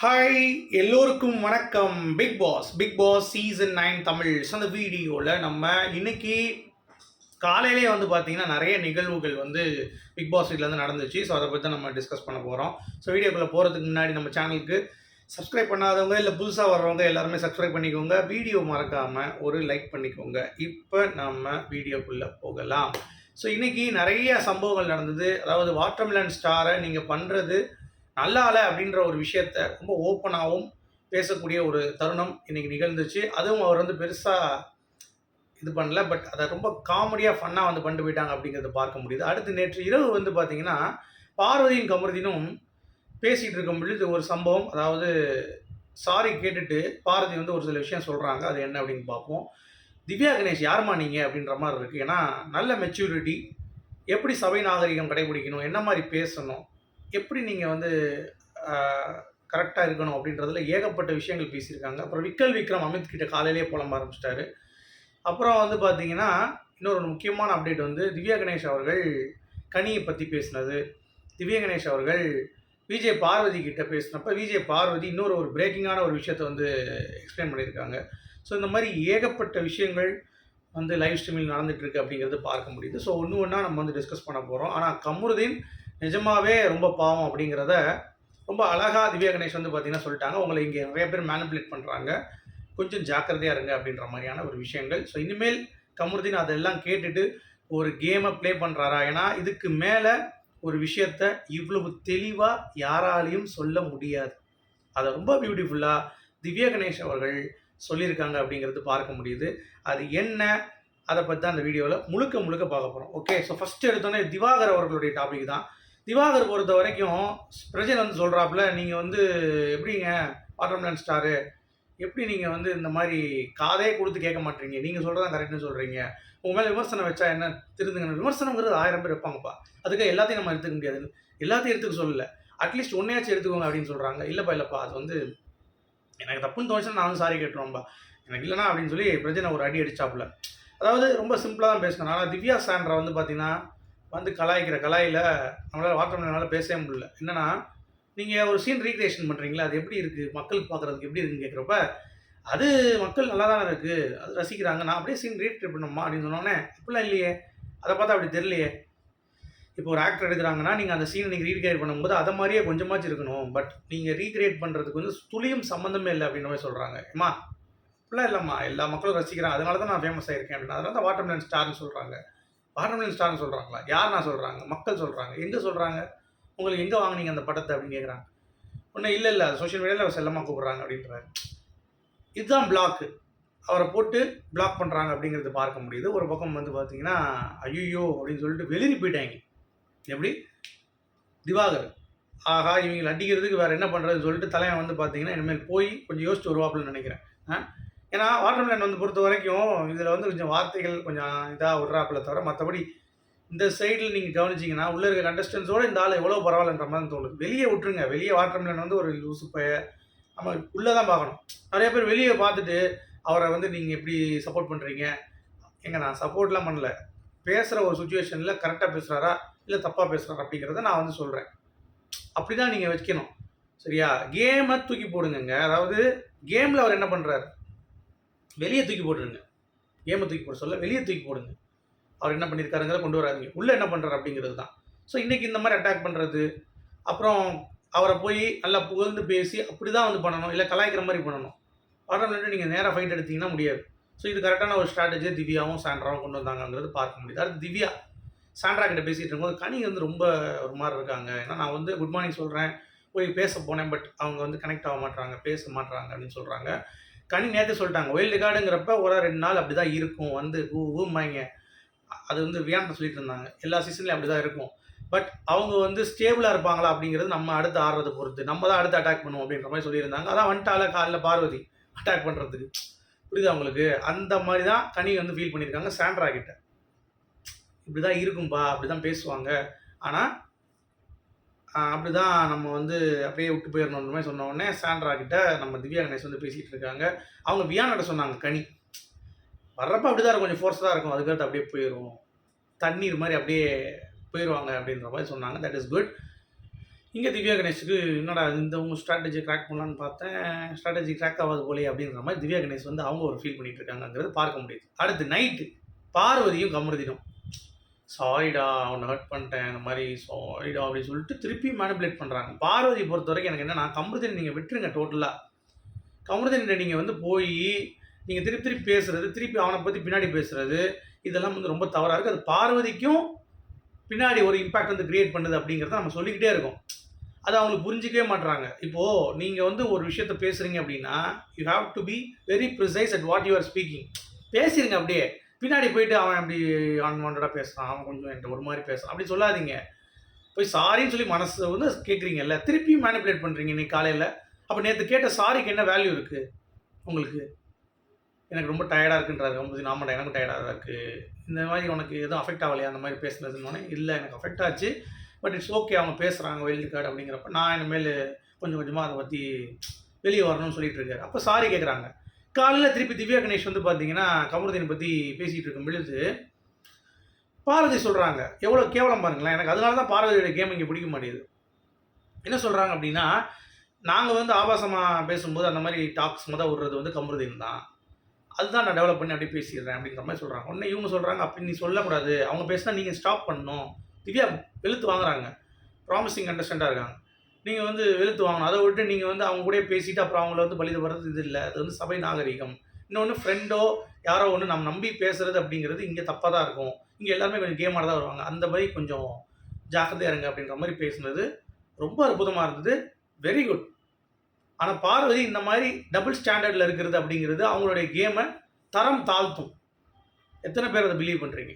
Hi எல்லோருக்கும் வணக்கம். Bigg Boss Bigg Boss season nine Tamil. So அந்த வீடியோவில் நம்ம இன்னைக்கு காலையிலே வந்து பார்த்தீங்கன்னா நிறைய நிகழ்வுகள் வந்து பிக் பாஸ் வீட்டில் நடந்துச்சு. ஸோ அதை பற்றி தான் நம்ம டிஸ்கஸ் பண்ண போகிறோம் ஸோ வீடியோக்குள்ளே போகிறதுக்கு முன்னாடி நம்ம சேனலுக்கு சப்ஸ்கிரைப் பண்ணாதவங்க இல்லை புதுசாக வர்றவங்க எல்லாருமே சப்ஸ்கிரைப் பண்ணிக்கோங்க. வீடியோ மறக்காமல் ஒரு லைக் பண்ணிக்கோங்க. இப்போ நம்ம வீடியோக்குள்ளே போகலாம். ஸோ இன்றைக்கி நிறைய சம்பவங்கள் நடந்தது. அதாவது வாட்டர்மிலன் ஸ்டாரை நீங்கள் பண்ணுறது நல்லால அப்படின்ற ஒரு விஷயத்த ரொம்ப ஓப்பனாகவும் பேசக்கூடிய ஒரு தருணம் இன்னைக்கு நிகழ்ந்துச்சு. அதுவும் அவர் வந்து பெருசாக இது பண்ணல பட் அதை ரொம்ப காமெடியாக ஃபன்னாக வந்து கொண்டு போயிட்டாங்க அப்படிங்கிறத பார்க்க முடியுது. அடுத்து நேற்று இரவு வந்து பார்த்தீங்கன்னா பார்வதியும் கமருதினும் பேசிகிட்டு இருக்கும் பொழுது ஒரு சம்பவம். அதாவது சாரி கேட்டுட்டு பாரதி வந்து ஒரு சில விஷயம் சொல்கிறாங்க அது என்ன அப்படின்னு பார்ப்போம். திவ்யா கணேஷ் யாருமா நீங்கள் அப்படின்ற மாதிரி இருக்குது ஏன்னா நல்ல மெச்சூரிட்டி எப்படி சபை நாகரிகம் கடைபிடிக்கணும் என்ன மாதிரி பேசணும் எப்படி நீங்கள் வந்து கரெக்டாக இருக்கணும் அப்படின்றதுல ஏகப்பட்ட விஷயங்கள் பேசியிருக்காங்க. அப்புறம் விக்கல் விக்ரம் அமித் கிட்ட காலையிலேயே புலம்ப ஆரம்பிச்சிட்டாரு. அப்புறம் வந்து பார்த்தீங்கன்னா இன்னொரு முக்கியமான அப்டேட் வந்து திவ்யா கணேஷ் அவர்கள் கனியை பற்றி பேசினது. திவ்யா கணேஷ் அவர்கள் விஜய் பார்வதி கிட்ட பேசினப்ப விஜய் பார்வதி இன்னொரு ஒரு பிரேக்கிங்கான ஒரு விஷயத்தை வந்து எக்ஸ்பிளைன் பண்ணியிருக்காங்க. ஸோ இந்த மாதிரி ஏகப்பட்ட விஷயங்கள் வந்து லைவ் ஸ்ட்ரீமில் நடந்துகிட்ருக்கு அப்படிங்கிறது பார்க்க முடியுது. ஸோ ஒன்று ஒன்றா நம்ம வந்து டிஸ்கஸ் பண்ண போகிறோம் ஆனால் கமருதீன் நிஜமாவே ரொம்ப பாவம் அப்படிங்கிறத ரொம்ப அழகாக திவ்யா கணேஷ் வந்து பார்த்தீங்கன்னா சொல்லிட்டாங்க. உங்களை இங்கே நிறைய பேர் மேனிப்புலேட் பண்ணுறாங்க கொஞ்சம் ஜாக்கிரதையாக இருங்க அப்படின்ற மாதிரியான ஒரு விஷயங்கள். ஸோ இனிமேல் கமருதீன் அதெல்லாம் கேட்டுட்டு ஒரு கேமை ப்ளே பண்ணுறாரா ஏன்னா இதுக்கு மேலே ஒரு விஷயத்த இவ்வளவு தெளிவாக யாராலையும் சொல்ல முடியாது. அதை ரொம்ப பியூட்டிஃபுல்லாக திவ்யா கணேஷ் அவர்கள் சொல்லியிருக்காங்க அப்படிங்கிறது பார்க்க முடியுது. அது என்ன? அதை பற்றி தான் அந்த வீடியோவில் முழுக்க முழுக்க பார்க்க போகிறோம் ஓகே ஸோ ஃபஸ்ட்டு எடுத்தோன்னே திவாகர் அவர்களுடைய டாபிக் தான். திவாகர் பொறுத்த வரைக்கும் பிரஜன் வந்து சொல்கிறாப்புல நீங்கள் வந்து எப்படிங்க? வாட்டர்மெலன் ஸ்டாரு எப்படி நீங்கள் வந்து இந்த மாதிரி காதே கொடுத்து கேட்க மாட்டீங்க? நீங்கள் சொல்கிறதா கரெக்ட்னு சொல்கிறீங்க உங்கள் மேலே விமர்சனம் வச்சா என்ன திருந்துங்க விமர்சனங்கிறது ஆயிரம் பேர் வைப்பாங்கப்பா அதுக்காக எல்லாத்தையும் நம்ம எடுத்துக்க முடியாது. எல்லாத்தையும் எடுத்துக்க சொல்லல. அட்லீஸ்ட் ஒன்றையாச்சும் எடுத்துக்கோங்க அப்படின்னு சொல்கிறாங்க இல்லைப்பா இல்லைப்பா அது வந்து எனக்கு தப்புன்னு தோணுச்சுன்னா நான் வந்து சாரி கேட்டுருவோம்பா எனக்கு இல்லைனா அப்படின்னு சொல்லி பிரஜனை ஒரு அடி அடிச்சாப்புல. அதாவது ரொம்ப சிம்பிளாக தான் பேசினேன் ஆனால் திவ்யா சாண்ட்ரா வந்து பார்த்தீங்கன்னா வந்து கலாய்க்கிற கலாயில் நம்மளால் வாட்டர்மெலனால் பேசவே முடியல. என்னென்னா நீங்கள் ஒரு சீன் ரீக்ரியேஷன் பண்ணுறீங்களா அது எப்படி இருக்குது மக்களுக்கு பார்க்குறதுக்கு எப்படி இருக்குன்னு கேட்குறப்ப அது மக்கள் நல்லா தானே இருக்குது அது ரசிக்கிறாங்க நான் அப்படியே சீன் ரீக்ரியேட் பண்ணணுமா அப்படின்னு சொன்னோன்னே அப்படிலாம் இல்லையே அதை பார்த்தா அப்படி தெரியலையே. இப்போ ஒரு ஆக்டர் எடுக்கிறாங்கன்னா நீங்கள் அந்த சீனை நீங்கள் ரீக்ரியேட் பண்ணும்போது அதை மாதிரியே கொஞ்சமாச்சும் இருக்கணும். பட் நீங்கள் ரீக்ரியேட் பண்ணுறதுக்கு வந்து துளியும் சம்மந்தமே இல்லை அப்படின்ற மாதிரி சொல்கிறாங்க ஏமா அப்படிலாம் இல்லைம்மா. எல்லா மக்களும் ரசிக்கிறாங்க. அதனால தான் நான் ஃபேமஸ் ஆகிருக்கேன் அப்படின்னு. அதனால தான் வாட்டர்மெலன் ஸ்டார்னு சொல்கிறாங்க வாட்டர்மெலன் ஸ்டார்னு சொல்கிறாங்களா யார் நான் சொல்கிறாங்க மக்கள் சொல்கிறாங்க எங்கே சொல்கிறாங்க உங்களுக்கு எங்கே வாங்குனீங்க அந்த படத்தை அப்படின்னு கேட்குறாங்க ஒன்றும் இல்லை இல்லை சோஷியல் மீடியாவில் செல்லமாக கூப்பிட்றாங்க அப்படின்றாரு. இதுதான் பிளாக்கு அவரை போட்டு பிளாக் பண்ணுறாங்க அப்படிங்கிறது பார்க்க முடியுது. ஒரு பக்கம் வந்து பார்த்தீங்கன்னா ஐயோ அப்படின்னு சொல்லிட்டு வெளிரி போயிட்டாங்க. எப்படி? திவாகர். ஆஹா இவங்களை அடிக்கிறதுக்கு வேறு என்ன பண்ணுறதுன்னு சொல்லிட்டு தலைவன் வந்து பார்த்தீங்கன்னா இனிமேல் போய் கொஞ்சம் யோசிச்சு வருவாப்புலன்னு நினைக்கிறேன். ஏன்னா வாட்டர் மிலன் வந்து பொறுத்த வரைக்கும் இதில் வந்து கொஞ்சம் வார்த்தைகள் கொஞ்சம் இதாக விட்றாப்பில் தவிர மற்றபடி இந்த சைடில் நீங்கள் கவனிச்சிங்கன்னா உள்ளே இருக்க கண்டஸ்டன்ஸோட இந்த ஆள் எவ்வளோ பரவாயில்லன்ற மாதிரி தோணுது. வெளியே விட்டுருங்க. வெளியே வாட்டர் மிலன் வந்து ஒரு லூசு பைய. நம்ம உள்ளே தான் பார்க்கணும். நிறைய பேர் வெளியே பார்த்துட்டு அவரை வந்து நீங்கள் எப்படி சப்போர்ட் பண்ணுறீங்க எங்க நான் சப்போர்ட்லாம் பண்ணல. பேசுகிற ஒரு சுச்சுவேஷனில் கரெக்டாக பேசுகிறாரா இல்லை தப்பாக பேசுகிறாரா அப்படிங்கிறத நான் வந்து சொல்கிறேன் அப்படி தான் நீங்கள் வைக்கணும். சரியா? கேமை தூக்கி போடுங்கங்க. அதாவது கேமில் அவர் என்ன பண்ணுறாரு வெளியே தூக்கி போட்டுருங்க. கேமை தூக்கி போட சொல்ல வெளியே தூக்கி போடுங்க. அவர் என்ன பண்ணியிருக்காருங்கிறத கொண்டு வராதிங்க. உள்ளே என்ன பண்ணுறாரு அப்படிங்கிறது தான். ஸோ இன்றைக்கி இந்த மாதிரி அட்டாக் பண்ணுறது அப்புறம் அவரை போய் நல்லா புகழ்ந்து பேசி அப்படி தான் வந்து பண்ணணும். இல்லை கலாய்க்கிற மாதிரி பண்ணணும். ஆட்டோமேட்டிக் நீங்கள் நேராக ஃபைட் எடுத்தீங்கன்னா முடியாது. ஸோ இது கரெக்டான ஒரு ஸ்ட்ராட்டஜியை திவ்யாவும் சாண்ட்ராவும் கொண்டு வந்தாங்கங்கிறது பார்க்க முடியுது. அடுத்து திவ்யா. சாண்ட்ரா கிட்ட பேசிகிட்டு இருக்கும்போது கனி வந்து ரொம்ப ஒரு மாதிரி இருக்காங்க. ஏன்னா நான் வந்து குட் மார்னிங் சொல்கிறேன் போய் பேச போனேன் பட் அவங்க வந்து கனெக்ட் ஆக மாட்டாங்க பேச மாட்டாங்க அப்படின்னு சொல்கிறாங்க கனி நேற்று சொல்லிட்டாங்க ஒயில் ரெக்கார்டுங்கிறப்ப ஒரு ரெண்டு நாள் அப்படி தான் இருக்கும். வந்து ஊ ஊம்பாங்க அது வந்து வியாண்ட சொல்லிட்டு இருந்தாங்க. எல்லா சீசன்லேயும் அப்படி தான் இருக்கும். பட் அவங்க வந்து ஸ்டேபிளாக இருப்பாங்களா அப்படிங்கிறது நம்ம அடுத்து ஆடுறதை பொறுத்து. நம்ம தான் அடுத்து அட்டாக் பண்ணுவோம் அப்படின்ற மாதிரி சொல்லியிருந்தாங்க. அதான் வந்துட்டால காலில் பார்வதி அட்டாக் பண்ணுறதுக்கு புரியுதா அவங்களுக்கு அந்த மாதிரி தான் கனி வந்து ஃபீல் பண்ணியிருக்காங்க சாண்ட்ரா கிட்ட. இப்படி தான் இருக்கும்பா அப்படி தான் பேசுவாங்க. ஆனால் அப்படி தான் நம்ம வந்து அப்படியே விட்டு போயிடணுன்ற மாதிரி சொன்ன உடனே சாண்ட்ரா கிட்ட நம்ம திவ்யா கணேஷ் வந்து பேசிகிட்டு இருக்காங்க. அவங்க வியானாட்ட சொன்னாங்க கனி வர்றப்ப அப்படி தான் இருக்கும் கொஞ்சம் ஃபோர்ஸாக இருக்கும். அதுக்கடுத்து அப்படியே போயிடும் தண்ணீர் மாதிரி அப்படியே போயிடுவாங்க அப்படின்ற மாதிரி சொன்னாங்க. தட் இஸ் குட் இங்கே திவ்யா கணேஷுக்கு என்னடா இந்த உங்கள் ஸ்ட்ராட்டஜி கிராக் பண்ணலான்னு பார்த்தேன். ஸ்ட்ராட்டஜி கிராக் ஆகாது போலே அப்படின்ற மாதிரி திவ்யா கணேஷ் வந்து அவங்க ஒரு ஃபீல் பண்ணிகிட்டு இருக்காங்கங்கிறது பார்க்க முடியுது. அடுத்து நைட்டு பார்வதியும் கமருதினும். சாரிடா அவனை ஹர்ட் பண்ணிட்டேன் இந்த மாதிரி சாரிடா அப்படின்னு சொல்லிட்டு திருப்பி மேனிபுலேட் பண்ணுறாங்க பார்வதி பொறுத்த வரைக்கும் எனக்கு என்னன்னா கமருதன் நீங்கள் விட்டுருங்க டோட்டலாக கமருதன் நீங்கள் வந்து போய் நீங்கள் திருப்பி திருப்பி பேசுறது திருப்பி அவனை பற்றி பின்னாடி பேசுறது இதெல்லாம் வந்து ரொம்ப தவறாக இருக்குது அது பார்வதிக்கும் பின்னாடி ஒரு இம்பாக்ட் வந்து கிரியேட் பண்ணுது அப்படிங்கிறத நம்ம சொல்லிக்கிட்டே இருக்கோம். அது அவங்களுக்கு புரிஞ்சிக்கவே மாட்றாங்க. இப்போது நீங்கள் வந்து ஒரு விஷயத்த பேசுகிறீங்க அப்படின்னா you have to be very precise at what you are speaking பேசிடுங்க அப்படியே. பின்னாடி போயிட்டு அவன் அப்படி அன்வான்டாக பேசுகிறான் அவன் கொஞ்சம் என்கிட்ட ஒரு மாதிரி பேசுகிறான் அப்படி சொல்லாதீங்க. போய் சாரின்னு சொல்லி மனசு வந்து கேட்குறீங்கல்ல திருப்பியும் மேனிப்புலேட் பண்ணுறீங்க இன்னைக்கு காலையில். அப்போ நேற்று கேட்ட சாரிக்கு என்ன வேல்யூ இருக்குது உங்களுக்கு? எனக்கு ரொம்ப டயர்டாக இருக்குன்றாரு. ரொம்ப நாம எனக்கும் டயர்டாக இருக்குது இந்த மாதிரி உனக்கு எதுவும் அஃபெக்ட் ஆகலையா? அந்த மாதிரி பேசுனதுன்னு இல்லை எனக்கு அஃபெக்ட் ஆச்சு. பட் இட்ஸ் ஓகே அவங்க பேசுகிறாங்க வெயில்டு கார்டு அப்படிங்கிறப்ப நான் இனிமேல் கொஞ்சம் கொஞ்சமாக அதை பற்றி வெளியே வரணும்னு சொல்லிட்டு இருக்காரு. அப்போ சாரி கேட்குறாங்க காலையில் திருப்பி திவ்யா கணேஷ் வந்து பார்த்தீங்கன்னா கமருதீனை பற்றி பேசிகிட்டு இருக்கும் பொழுது பார்வதி சொல்கிறாங்க எவ்வளோ கேவலம் பாருங்களேன். எனக்கு அதனால தான் பார்வதியோட கேம் இங்கே பிடிக்க மாட்டேங்குது. என்ன சொல்கிறாங்க அப்படின்னா நாங்கள் வந்து ஆபாசமாக பேசும்போது அந்த மாதிரி டாக்ஸ் மொதல் விடுறது வந்து கமருதீன் தான். அதுதான் நான் டெவலப் பண்ணி அப்படியே பேசிடுறேன் அப்படிங்கிற மாதிரி சொல்கிறாங்க உடனே இவங்க சொல்கிறாங்க அப்படி நீ சொல்லக்கூடாது. அவங்க பேசினா நீங்கள் ஸ்டாப் பண்ணணும். திவ்யா வெளுத்து வாங்குறாங்க. ப்ராமிசிங் அண்டர்ஸ்டாண்டாக இருக்காங்க. நீங்கள் வந்து வெளுத்து வாங்கணும். அதை விட்டு நீங்கள் வந்து அவங்க கூட பேசிட்டு அப்புறம் அவங்கள வந்து பலித வர்றது இது இல்லை. அது வந்து சபை நாகரிகம். இன்னொன்று ஃப்ரெண்டோ யாரோ ஒன்று நம்ம நம்பி பேசுறது அப்படிங்கிறது இங்கே தப்பாக தான் இருக்கும். இங்கே எல்லாருமே கொஞ்சம் கேமாக தான் வருவாங்க. அந்த மாதிரி கொஞ்சம் ஜாக்கிரதையாக இருங்க அப்படின்ற மாதிரி பேசுனது ரொம்ப அற்புதமாக இருந்தது. வெரி குட் ஆனால் பார்வதி இந்த மாதிரி டபுள் ஸ்டாண்டர்டில் இருக்கிறது அப்படிங்கிறது அவங்களுடைய கேமை தரம் தாழ்த்தும். எத்தனை பேர் அதை பிலீவ் பண்ணுறீங்க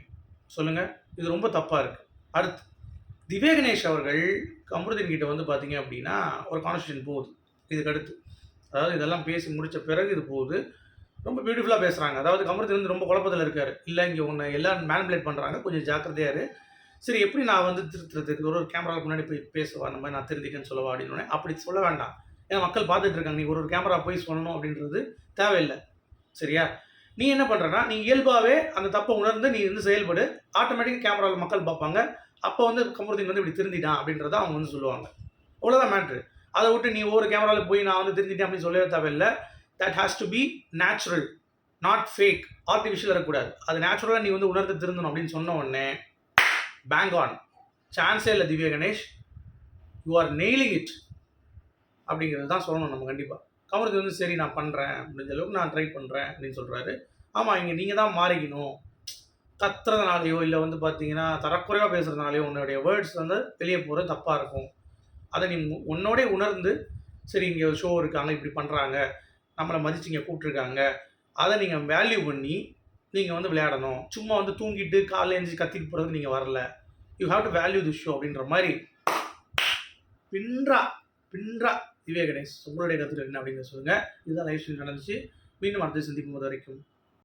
சொல்லுங்கள் இது ரொம்ப தப்பாக இருக்குது அடுத்து. திவேகணேஷ் அவர்கள் கமருதீன் கிட்ட வந்து பார்த்தீங்க அப்படின்னா ஒரு கான்வர்சேஷன் போகுது. இதுக்கு அடுத்து அதாவது இதெல்லாம் பேசி முடித்த பிறகு இது போகுது. ரொம்ப பியூட்டிஃபுல்லாக பேசுகிறாங்க அதாவது கமருதீன் வந்து ரொம்ப குழப்பத்தில் இருக்கார். இல்லை இங்கே ஒன்று எல்லாம் மேனிபுலேட் பண்ணுறாங்க கொஞ்சம் ஜாக்கிரதையாக இரு. சரி எப்படி நான் வந்து திருத்துறதுக்கு ஒரு ஒரு கேமராவுக்கு முன்னாடி போய் பேசுவா? அந்த மாதிரி நான் திருந்திக்கன்னு சொல்லவா அப்படின்னு அப்படி சொல்ல வேண்டாம். ஏன்னா மக்கள் பார்த்துட்டு இருக்காங்க. நீ ஒரு ஒரு கேமரா போய் சொல்லணும் அப்படின்றது தேவையில்லை. சரியா? நீ என்ன பண்ணுறனா நீ இயல்பாகவே அந்த தப்பை உணர்ந்து நீ வந்து செயல்படு. ஆட்டோமேட்டிக்காக கேமராவில் மக்கள் பார்ப்பாங்க. அப்போ வந்து கமருதீன் வந்து இப்படி திருந்திட்டான் அப்படின்றத அவங்க வந்து சொல்லுவாங்க. அவ்வளோதான் மேட்ரு அதை விட்டு நீ ஒவ்வொரு கேமராவில் போய் நான் வந்து திருந்திட்டேன் அப்படின்னு சொல்லவே தேவையில்லை. That has to be natural not fake artificial இருக்கக்கூடாது அது நேச்சுரலாக நீ வந்து உணர்ந்து திருந்தணும் அப்படின்னு சொன்ன உடனே பேங்க் ஆன் சான்ஸே இல்லை Divya Ganesh. You are nailing it அப்படிங்கிறது தான் சொல்லணும் நம்ம கண்டிப்பாக கமருக்கு வந்து சரி நான் பண்ணுறேன் அப்படின்ற அளவுக்கு நான் ட்ரை பண்ணுறேன் அப்படின்னு சொல்கிறாரு ஆமாம் இங்கே நீங்கள் தான் மாறிக்கணும். கத்துறதுனாலையோ இல்லை வந்து பார்த்தீங்கன்னா தரக்குறைவாக பேசுகிறதுனாலையோ உன்னுடைய வேர்ட்ஸ் வந்து வெளியே போகிறது தப்பாக இருக்கும். அதை நீ உன்னோடே உணர்ந்து சரி இங்கே ஒரு ஷோ இருக்காங்க இப்படி பண்ணுறாங்க நம்மளை மதிச்சு இங்கே கூப்பிட்ருக்காங்க அதை நீங்கள் வேல்யூ பண்ணி நீங்கள் வந்து விளையாடணும். சும்மா வந்து தூங்கிட்டு காலைல எழுந்து கத்திட்டு போகிறது நீங்கள் வரல. You have to value the show அப்படின்ற மாதிரி. பின்றா பின்றா திவ்யா கணேஷ் உங்களுடைய கருத்து என்ன அப்படிங்கிறத சொல்லுங்கள் இதுதான் லைஃப் ஸ்டைல் நடந்துச்சு. மீண்டும் அடுத்து சந்திக்கும் போது வரைக்கும்.